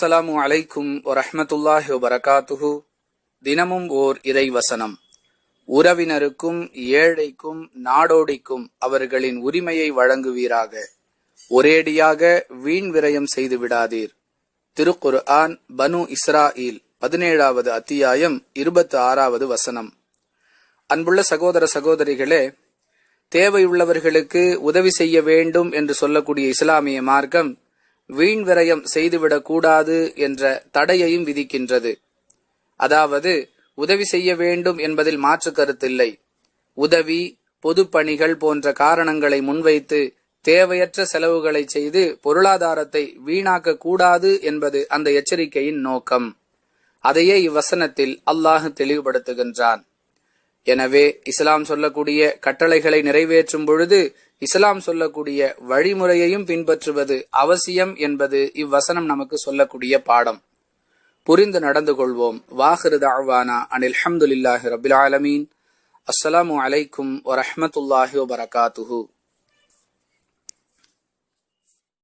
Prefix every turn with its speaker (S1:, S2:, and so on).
S1: அஸ்ஸலாமு அலைக்கும் வரஹமத்துல்லாஹி வபரகாத்துஹு. தினமும் ஓர் இறைவசனம். உறவினருக்கும் ஏழைக்கும் நாடோடிக்கும் அவர்களின் உரிமையை வழங்குவீராக. ஒரேடியாக வீண் விரயம் செய்து விடாதீர். திருக்குர் ஆன் பனு இஸ்ராயில் பதினேழாவது அத்தியாயம் இருபத்தி ஆறாவது வசனம். அன்புள்ள சகோதர சகோதரிகளே தேவையுள்ளவர்களுக்கு உதவி செய்ய வேண்டும் என்று சொல்லக்கூடிய இஸ்லாமிய மார்க்கம் வீண் விரயம் செய்துவிடக் கூடாது என்ற தடையையும் விதிக்கின்றது. அதாவது உதவி செய்ய வேண்டும் என்பதில் மாற்று கருத்தில்லை. உதவி பொது பணிகள் போன்ற காரணங்களை முன்வைத்து தேவையற்ற செலவுகளை செய்து பொருளாதாரத்தை வீணாக்க கூடாது என்பது அந்த எச்சரிக்கையின் நோக்கம். அதையே இவ்வசனத்தில் அல்லாஹ் தெளிவுபடுத்துகின்றான். எனவே இஸ்லாம் சொல்லக்கூடிய கட்டளைகளை நிறைவேற்றும் பொழுது இஸ்லாம் சொல்லக்கூடிய வழிமுறையையும் பின்பற்றுவது அவசியம் என்பது இவ்வசனம் நமக்கு சொல்லக்கூடிய பாடம். புரிந்து நடந்து கொள்வோம். வாஹிரு தாழ்வானா அனில் அஹமதுல்லாஹி ரபில் ஆலமீன். அஸ்ஸலாமு அலைக்கும் வரஹமத்துல்லாஹி வபரகாத்துஹு.